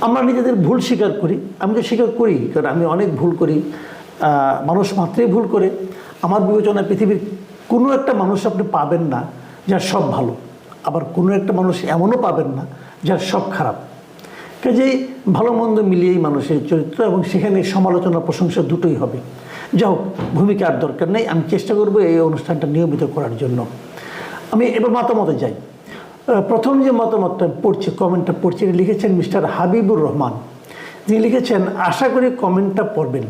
আমরা নিজেদের ভুল স্বীকার করি, আমি তো স্বীকার করি, কারণ আমি অনেক ভুল করি। মানুষ মাত্রই ভুল করে। আমার বিবেচনায় পৃথিবীর কোনো একটা মানুষ আপনি পাবেন না যার সব ভালো। আবার কোনো একটা মানুষ এমনও পাবেন না যার সব খারাপ। কাজেই ভালো মন্দ মিলিয়েই মানুষের চরিত্র এবং সেখানে সমালোচনা প্রশংসা দুটোই হবে। যা হোক, ভূমিকা আর দরকার নেই। আমি চেষ্টা করব এই অনুষ্ঠানটা নিয়মিত করার জন্য। আমি এবার মতামতে যাই। প্রথম যে মতামতটা পড়ছি, কমেন্টটা পড়ছি, এটা লিখেছেন মিস্টার হাবিবুর রহমান। তিনি লিখেছেন, আশা করি কমেন্টটা পড়বেন।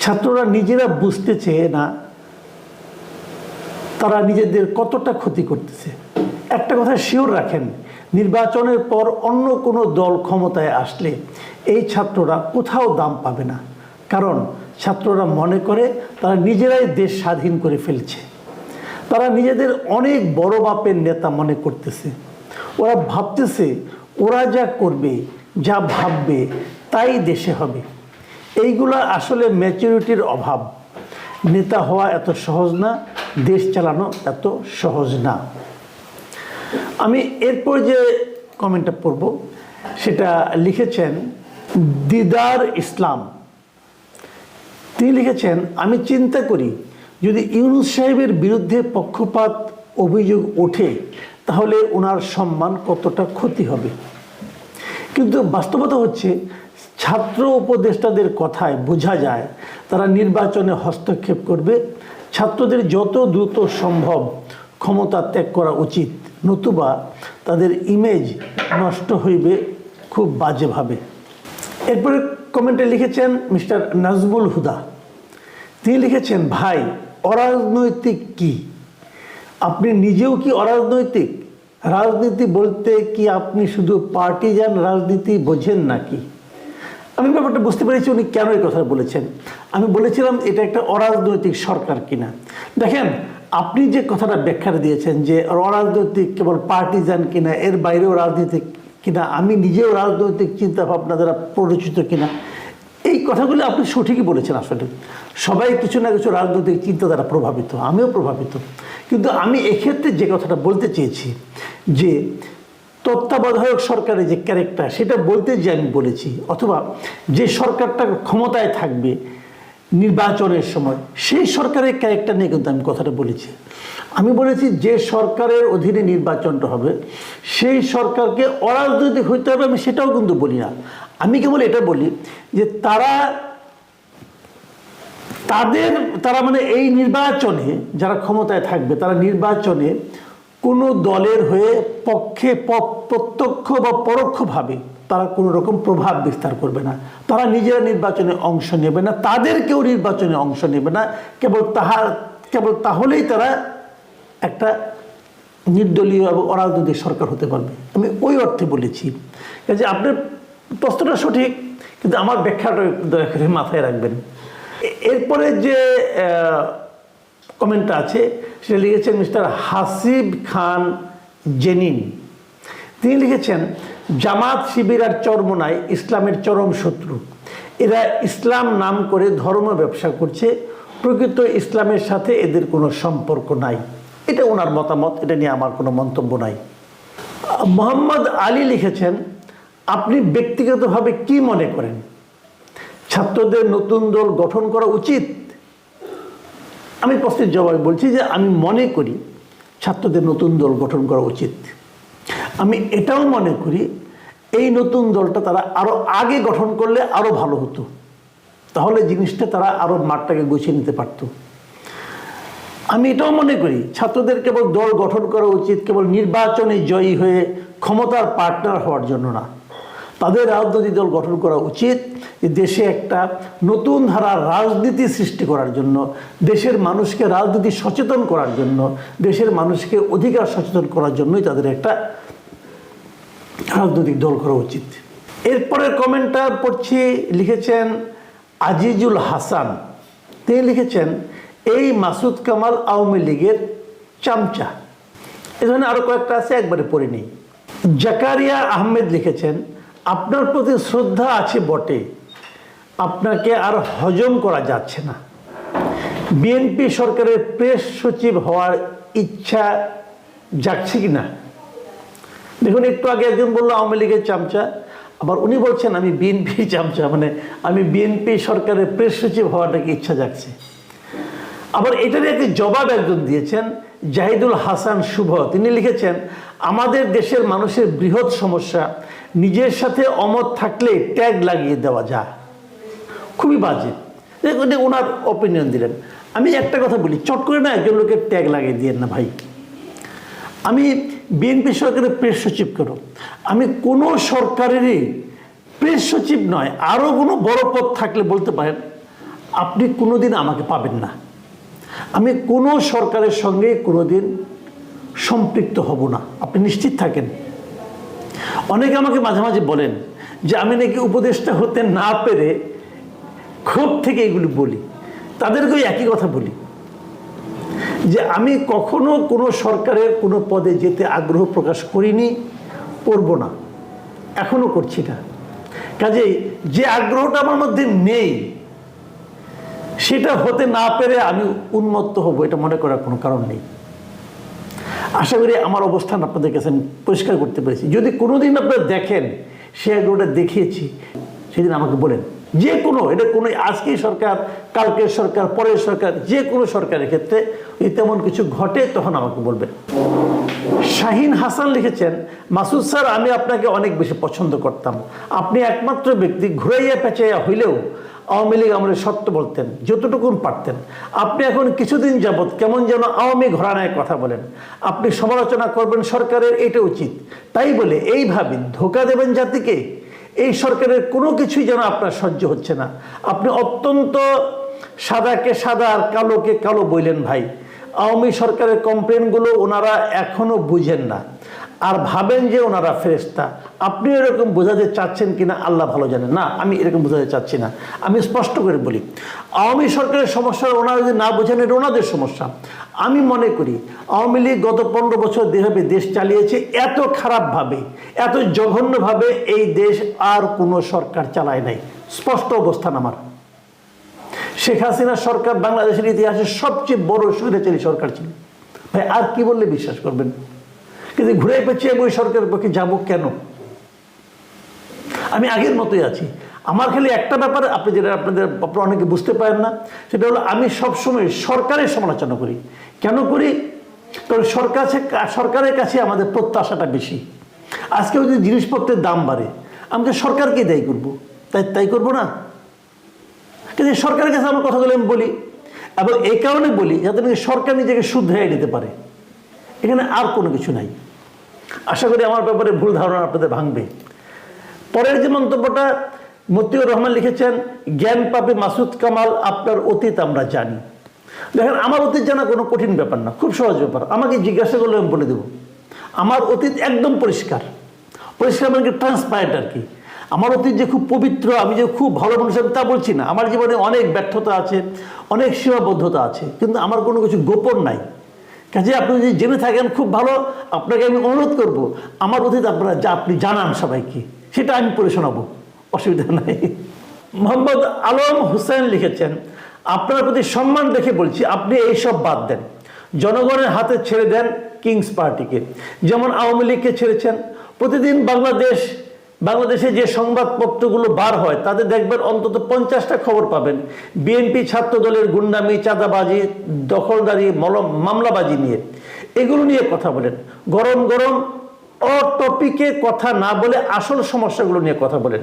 ছাত্ররা নিজেরা বুঝতে চেয়ে না, তারা নিজেদের কতটা ক্ষতি করতেছে। একটা কথা শিওর রাখেন, নির্বাচনের পর অন্য কোনো দল ক্ষমতায় আসলে এই ছাত্ররা কোথাও দাম পাবে না। কারণ ছাত্ররা মনে করে তারা নিজেরাই দেশ স্বাধীন করে ফেলছে। তারা নিজেদের অনেক বড় বাপের নেতা মনে করতেছে। ওরা ভাবতেছে, ওরা যা করবে, যা ভাববে, তাই দেশে হবে। এইগুলা আসলে ম্যাচুরিটির অভাব। নেতা হওয়া এত সহজ না, দেশ চালানো এত সহজ না। আমি এরপর যে কমেন্টটা পড়ব, সেটা লিখেছেন দিদার ইসলাম। তিনি লিখেছেন, আমি চিন্তা করি যদি ইউনুস সাহেবের বিরুদ্ধে পক্ষপাত অভিযোগ ওঠে, তাহলে ওনার সম্মান কতটা ক্ষতি হবে? কিন্তু বাস্তবতা হচ্ছে, ছাত্র উপদেষ্টাদের কথায় বোঝা যায়, তারা নির্বাচনে হস্তক্ষেপ করবে। ছাত্রদের যত দ্রুত সম্ভব ক্ষমতা ত্যাগ করা উচিত, নতুবা তাদের ইমেজ নষ্ট হইবে খুব বাজেভাবে। এরপরে কমেন্টে লিখেছেন মিস্টার নাজমুল হুদা। তিনি লিখেছেন, ভাই অরাজনৈতিক কি? আপনি নিজেও কি অরাজনৈতিক? রাজনীতি বলতে কি আপনি শুধু পার্টিজান রাজনীতি বোঝেন নাকি? আমি ব্যাপারটা বুঝতে পেরেছি উনি কেন এই কথা বলেছেন। আমি বলেছিলাম, এটা একটা অরাজনৈতিক সরকার কিনা। দেখেন, আপনি যে কথাটা ব্যাখ্যা দিয়েছেন যে অরাজনৈতিক কেবল পার্টিজান কিনা, এর বাইরেও রাজনীতিক কিনা, আমি নিজেও রাজনৈতিক চিন্তা ভাবনা দ্বারা পরিচিত কিনা কথাগুলো আপনি সঠিকই বলেছেন আসলে। সবাই কিছু না কিছু রাজনৈতিক চিন্তা দ্বারা প্রভাবিত, আমিও প্রভাবিত। কিন্তু আমি এক্ষেত্রে যে কথাটা বলতে চেয়েছি, যে তত্ত্বাবধায়ক সরকারের যে ক্যারেক্টার সেটা বলতে যে আমি বলেছি, অথবা যে সরকারটা ক্ষমতায় থাকবে নির্বাচনের সময়, সেই সরকারের ক্যারেক্টার নিয়ে কিন্তু আমি কথাটা বলেছি। আমি বলেছি যে সরকারের অধীনে নির্বাচনটা হবে, সেই সরকারকে অরাজনৈতিক হইতে হবে, আমি সেটাও কিন্তু বলি না। আমি কেবল এটা বলি যে তারা তাদের, তারা মানে এই নির্বাচনে যারা ক্ষমতায় থাকবে, তারা নির্বাচনে কোনো দলের হয়ে পক্ষে প্রত্যক্ষ বা পরোক্ষভাবে তারা কোনো রকম প্রভাব বিস্তার করবে না। তারা নিজেরা নির্বাচনে অংশ নেবে না, তাদেরকেও নির্বাচনে অংশ নেবে না, কেবল তাহার কেবল তাহলেই তারা একটা নির্দলীয় এবং অরাজনৈতিক সরকার হতে পারবে। আমি ওই অর্থে বলেছি কাজে আপনার প্রশ্নটা সঠিক, কিন্তু আমার ব্যাখ্যাটা করে মাথায় রাখবেন। এরপরে যে কমেন্টটা আছে, সেটা লিখেছেন মিস্টার হাসিব খান জেনিন। তিনি লিখেছেন, জামাত শিবির আর চরমনায় ইসলামের চরম শত্রু। এরা ইসলাম নাম করে ধর্ম ব্যবসা করছে, প্রকৃত ইসলামের সাথে এদের কোনো সম্পর্ক নাই। এটা ওনার মতামত, এটা নিয়ে আমার কোনো মন্তব্য নাই। মোহাম্মদ আলী লিখেছেন, আপনি ব্যক্তিগতভাবে কি মনে করেন? ছাত্রদের নতুন দল গঠন করা উচিত? আমি প্রশ্নের জবাবে বলছি যে, আমি মনে করি ছাত্রদের নতুন দল গঠন করা উচিত। আমি এটাও মনে করি, এই নতুন দলটা তারা আরও আগে গঠন করলে আরও ভালো হতো। তাহলে জিনিসটা তারা আরও মাঠটাকে গুছিয়ে নিতে পারতো। আমি এটাও মনে করি, ছাত্রদের কেবল দল গঠন করা উচিত, কেবল নির্বাচনে জয়ী হয়ে ক্ষমতার পার্টনার হওয়ার জন্য না। তাদের রাজনৈতিক দল গঠন করা উচিত, যে দেশে একটা নতুন ধারার রাজনীতি সৃষ্টি করার জন্য, দেশের মানুষকে রাজনীতি সচেতন করার জন্য, দেশের মানুষকে অধিকার সচেতন করার জন্যই তাদের একটা রাজনৈতিক দল করা উচিত। এরপরের কমেন্টটা পড়ছি, লিখেছেন আজিজুল হাসান। তিনি লিখেছেন এই মাসুদ কামাল আওয়ামী লীগের চামচা। এ ধরনের কয়েকটা আছে, একবারে পড়ে নেই। জাকারিয়া আহমেদ লিখেছেন, আপনার প্রতি শ্রদ্ধা আছে বটে, আপনাকে আর হজম করা যাচ্ছে না। বিএনপি সরকারের প্রেস সচিব হওয়ার ইচ্ছা যাচ্ছে কি না দেখুন, একটু আগে একজন বলল আওয়ামী লীগের চামচা, আবার উনি বলছেন, আমি বিএনপি চামচা। মানে আমি বিএনপি সরকারের প্রেস সচিব হওয়াটাকে ইচ্ছা জাগছে। আবার এটারই একটি জবাব একজন দিয়েছেন, জাহিদুল হাসান শুভ। তিনি লিখেছেন, আমাদের দেশের মানুষের বৃহৎ সমস্যা, নিজের সাথে অমত থাকলে ট্যাগ লাগিয়ে দেওয়া যায়। খুবই বাজে। ওনার অপিনিয়ন দিলেন। আমি একটা কথা বলি, চট করে না একজন লোকের ট্যাগ লাগিয়ে দিয়েন না ভাই। আমি বিএনপি সরকারের প্রেস সচিব করো আমি কোনো সরকারেরই প্রেস সচিব নয়, আরও কোনো বড় পদ থাকলে বলতে পারেন, আপনি কোনোদিন আমাকে পাবেন না। আমি কোনো সরকারের সঙ্গে কোনোদিন সম্পৃক্ত হব না। আপনি নিশ্চিত থাকেন? অনেকে আমাকে মাঝে মাঝে বলেন যে আমি নাকি উপদেষ্টা হতে না পেরে ক্ষোভ থেকে এগুলি বলি। তাদেরকে একই কথা বলি। যে আমি কখনো কোনো সরকারের কোনো পদে যেতে আগ্রহ প্রকাশ করিনি, করব না। এখনও করছি না কাজেই যে আগ্রহটা আমার মধ্যে নেই সেটা হতে না পেরে আমি উন্মত্ত হব, এটা মনে করার কোনো কারণ নেই। আশা করি আমার অবস্থান আপনাদের কাছে পরিষ্কার করতে পেরেছি। যদি কোনোদিন আপনারা দেখেন সে আগ্রহটা দেখিয়েছি, সেদিন আমাকে বলেন, যে কোনো, এটা কোনো আজকেই সরকার, কালকের সরকার, পরের সরকার, যে কোনো সরকারের ক্ষেত্রে তেমন কিছু ঘটে, তখন আমাকে বলবেন। শাহিন হাসান লিখেছেন, মাসুদ স্যার, আমি আপনাকে অনেক বেশি পছন্দ করতাম। আপনি একমাত্র ব্যক্তি, ঘুরাইয়া পেঁচাইয়া হইলেও আওয়ামী লীগ আমাদের সত্য বলতেন, যতটুকুন পারতেন। আপনি এখন কিছুদিন যাবৎ কেমন যেন আওয়ামী ঘরানায় কথা বলেন। আপনি সমালোচনা করবেন সরকারের এটা উচিত। তাই বলে এইভাবে ধোকা দেবেন জাতিকে, এই সরকারের কোনো কিছুই যেন আপনার সহ্য হচ্ছে না। আপনি অত্যন্ত সাদাকে সাদা আর কালোকে কালো বইলেন ভাই। আওয়ামী সরকারের কমপ্লেনগুলো ওনারা এখনও বুঝেন না। আর ভাবেন যে ওনারা ফেরেস্তা আপনি এরকম বোঝাতে চাচ্ছেন কিনা আল্লাহ ভালো জানেন না, আমি এরকম বোঝাতে চাচ্ছি না। আমি স্পষ্ট করে বলি, আওয়ামী সরকারের সমস্যা ওনারা যদি না বোঝেন, এটা ওনাদের সমস্যা। আমি মনে করি, আওয়ামী লীগ গত পনেরো বছর যেভাবে দেশ চালিয়েছে, এত খারাপভাবে, এত জঘন্যভাবে এই দেশ আর কোনো সরকার চালায় নাই। স্পষ্ট অবস্থান আমার। শেখ হাসিনা সরকার বাংলাদেশের ইতিহাসে সবচেয়ে বড় স্বৈরাচারী সরকার ছিল। ভাই, আর কি বললে বিশ্বাস করবেন? কিন্তু ঘুরে পেঁচিয়ে ওই সরকারের পক্ষে যাব কেন? আমি আগের মতোই আছি। আমার খালি একটা ব্যাপার, আপনি যেটা আপনাদের আপনারা অনেকে বুঝতে পারেন না, সেটা হলো আমি সবসময় সরকারের সমালোচনা করি। কেন করি? কারণ সরকার সরকারের কাছে আমাদের প্রত্যাশাটা বেশি। আজকে যদি জিনিসপত্রের দাম বাড়ে, আমাকে সরকারকে দায়ী করব। তাই তাই করব না? কিন্তু সরকারের কাছে আমার কথাগুলো আমি বলি এবং এই কারণে বলি যাতে নাকি সরকার নিজেকে শুধরাই নিতে পারে। এখানে আর কোনো কিছু নাই। আশা করি আমার ব্যাপারে ভুল ধারণা আপনাদের ভাঙবে। পরের যে মন্তব্যটা মতিউর রহমান লিখেছেন, জ্ঞান পাবে মাসুদ কামাল, আপনার অতীত আমরা জানি। দেখেন, আমার অতীত জানা কোনো কঠিন ব্যাপার না, খুব সহজ ব্যাপার। আমাকে জিজ্ঞাসা করলে আমি বলে দেবো, আমার অতীত একদম পরিষ্কার। পরিষ্কার মানে কি? ট্রান্সপারেন্ট আর কি। আমার অতীত যে খুব পবিত্র, আমি যে খুব ভালো মানুষ, আমি তা বলছি না। আমার জীবনে অনেক ব্যর্থতা আছে, অনেক সীমাবদ্ধতা আছে, কিন্তু আমার কোনো কিছু গোপন নাই। কাজে আপনি যদি জেনে থাকেন, খুব ভালো, আপনাকে আমি অনুরোধ করব, আমার অতীত আপনারা যা আপনি জানান সবাইকে, সেটা আমি পড়ে শোনাবো, অসুবিধা নাই। মোহাম্মদ আলম হুসেন লিখেছেন, আপনার প্রতি সম্মান দেখে বলছি, আপনি এইসব বাদ দেন। জনগণের হাতে ছেড়ে দেন কিংস পার্টিকে। যেমন আওয়ামী লীগকে ছেড়েছেন, প্রতিদিন বাংলাদেশ বাংলাদেশে যে সংবাদপত্রগুলো বার হয় তাদের দেখবেন অন্তত পঞ্চাশটা খবর পাবেন। বিএনপি ছাত্র দলের গুন্ডামি, চাঁদাবাজি, দখলদারি, মলম, মামলাবাজি নিয়ে। এগুলো নিয়ে কথা বলেন। গরম গরম অটপিকে কথা না বলে আসল সমস্যাগুলো নিয়ে কথা বলেন।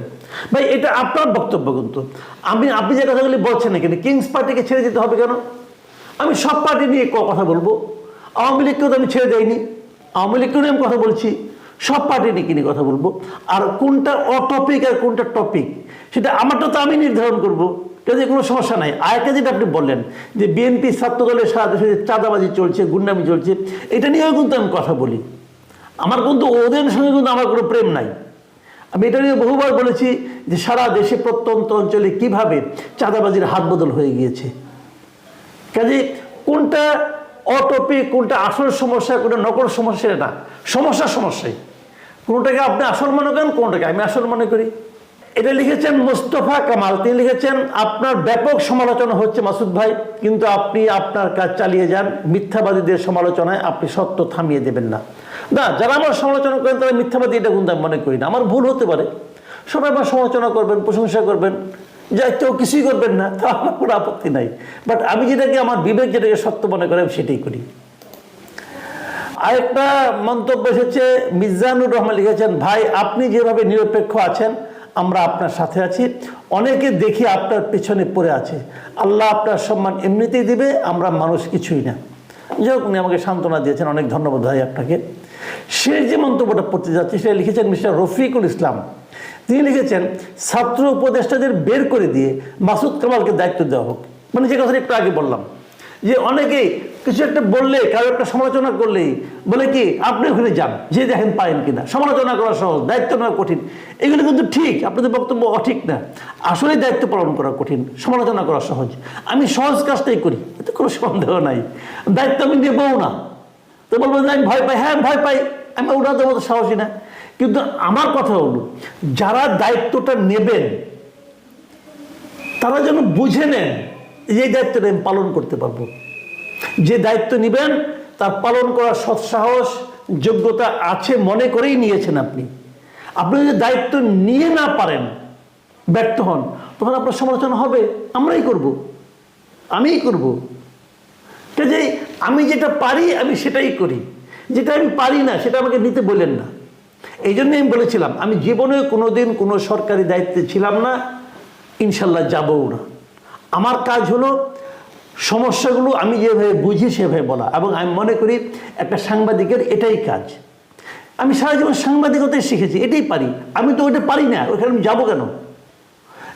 ভাই, এটা আপনার বক্তব্য কিন্তু। আমি, আপনি যে কথাগুলি বলছেন না কিন্তু কিংস পার্টিকে ছেড়ে দিতে হবে কেন? আমি সব পার্টি নিয়ে কথা বলব। আওয়ামী লীগকেও তো আমি ছেড়ে দেয়নি আওয়ামী লীগকেও নিয়ে আমি কথা বলছি। সব পার্টি নিয়ে কিনে কথা বলব? আর কোনটা অটপিক আর কোনটা টপিক, সেটা আমারটা তো আমি নির্ধারণ করব। কাজে কোনো সমস্যা নাই। আরেকটা যেটা আপনি বললেন, যে বিএনপি ছাত্র দলের সারা দেশে চাঁদাবাজি চলছে, গুন্ডামি চলছে, এটা নিয়েও কিন্তু আমি কথা বলি। আমার কিন্তু ওদের সঙ্গে কিন্তু আমার কোনো প্রেম নাই। আমি এটা নিয়ে বহুবার বলেছি যে সারা দেশে প্রত্যন্ত অঞ্চলে কীভাবে চাঁদাবাজির হাত বদল হয়ে গিয়েছে। কাজে কোনটা অটপিক, কোনটা আসল সমস্যা, কোনটা নকল সমস্যা এটা সমস্যা সমস্যাই। কোনটাকে আপনি আসল মনে করেন, কোনটাকে? আমি আসল মনে করি। এটা লিখেছেন মোস্তফা কামাল। তিনি লিখেছেন, আপনার ব্যাপক সমালোচনা হচ্ছে মাসুদ ভাই, কিন্তু আপনি আপনার কাজ চালিয়ে যান। মিথ্যাবাদীদের সমালোচনায় আপনি সত্য থামিয়ে দেবেন না। না, যারা আমার সমালোচনা করেন, তারা মিথ্যাবাদী এটা কিন্তু আমি মনে করি না। আমার ভুল হতে পারে। সবাই আবার সমালোচনা করবেন, প্রশংসা করবেন। যা কেউ কিছুই করবেন না তা আমার কোনো আপত্তি নাই। বাট আমি যেটাকে, আমার বিবেক যেটাকে সত্য মনে করে, আমি সেটাই করি। আরেকটা মন্তব্য এসেছে, মিজানুর রহমান লিখেছেন, ভাই, আপনি যেভাবে নিরপেক্ষ আছেন, আমরা আপনার সাথে আছি। অনেকে দেখি আপনার পেছনে পড়ে আছে। আল্লাহ আপনার সম্মান এমনিতেই দিবে, আমরা মানুষ কিছুই না। যাই হোক, উনি আমাকে সান্ত্বনা দিয়েছেন। অনেক ধন্যবাদ ভাই আপনাকে। শেষ যে মন্তব্যটা পড়তে যাচ্ছে, সেটা লিখেছেন মিস্টার রফিকুল ইসলাম। তিনি লিখেছেন, ছাত্র উপদেষ্টাদের বের করে দিয়ে মাসুদ কামালকে দায়িত্ব দেওয়া হোক। মানে যে কথাটা একটু আগে বললাম, যে অনেকেই কিছু একটা বললে, কারও একটা সমালোচনা করলেই বলে কি, আপনি ওখানে যান, যে দেখেন পারেন কিনা। সমালোচনা করা সহজ, দায়িত্ব নেওয়া কঠিন। এগুলো কিন্তু ঠিক, আপনাদের বক্তব্য অঠিক না। আসলে দায়িত্ব পালন করা কঠিন, সমালোচনা করা সহজ। আমি সহজ কাজটাই করি, এতে কোনো সন্দেহ নাই। দায়িত্ব আমি নেবও না। তো বলব যে, আমি ভয় পাই। হ্যাঁ ভয় পাই। আমি ওনাদের মতো সাহসী না। কিন্তু আমার কথা হলো, যারা দায়িত্বটা নেবেন, তারা যেন বুঝে নেন এই দায়িত্বটা আমি পালন করতে পারব। যে দায়িত্ব নেবেন, তার পালন করার সৎসাহস, যোগ্যতা আছে মনে করেই নিয়েছেন আপনি। আপনি যদি দায়িত্ব নিয়ে না পারেন, ব্যর্থ হন, তখন আপনার সমালোচনা হবে, আমরাই করব। আমিই করব। কাজেই আমি যেটা পারি, আমি সেটাই করি। যেটা আমি পারি না, সেটা আমাকে নিতে বলেন না। এই জন্য আমি বলেছিলাম, আমি জীবনে কোনোদিন কোনো সরকারি দায়িত্বে ছিলাম না, ইনশাল্লাহ যাবও না। আমার কাজ হলো সমস্যাগুলো আমি যেভাবে বুঝি, সেভাবে বলা। এবং আমি মনে করি একটা সাংবাদিকের এটাই কাজ। আমি সারা জীবন সাংবাদিকতাই শিখেছি, এটাই পারি। আমি তো ওটা পারি না ওখানে আমি যাব কেন?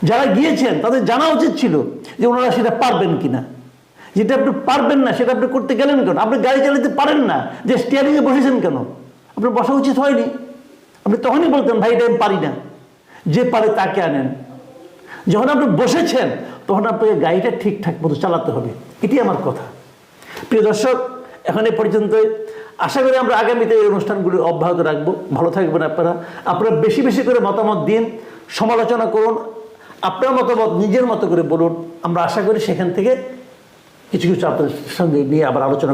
যারা গিয়েছেন, তাদের জানা উচিত ছিল যে ওনারা সেটা পারবেন কিনা। যেটা আপনি পারবেন না, সেটা আপনি করতে গেলেন কেন? আপনি গাড়ি চালাতে পারেন না, যে স্টিয়ারিংয়ে বসেছেন কেন? আপনার বসা উচিত হয়নি। আপনি তখনই বলতেন, ভাই, এটা আমি পারি না। যে পারে তাকে আনেন। যখন আপনি বসেছেন তখন আপনাকে গাড়িটা ঠিকঠাক মতো চালাতে হবে। এটি আমার কথা। প্রিয় দর্শক, এখন এ পর্যন্ত আশা করি আমরা আগামীতে এই অনুষ্ঠানগুলি অব্যাহত রাখব। ভালো থাকবেন আপনারা। আপনারা বেশি বেশি করে মতামত দিন, সমালোচনা করুন, আপনার মতামত নিজের মতো করে বলুন। আমরা আশা করি সেখান থেকে কিছু কিছু আপনাদের সঙ্গে নিয়ে আবার আলোচনা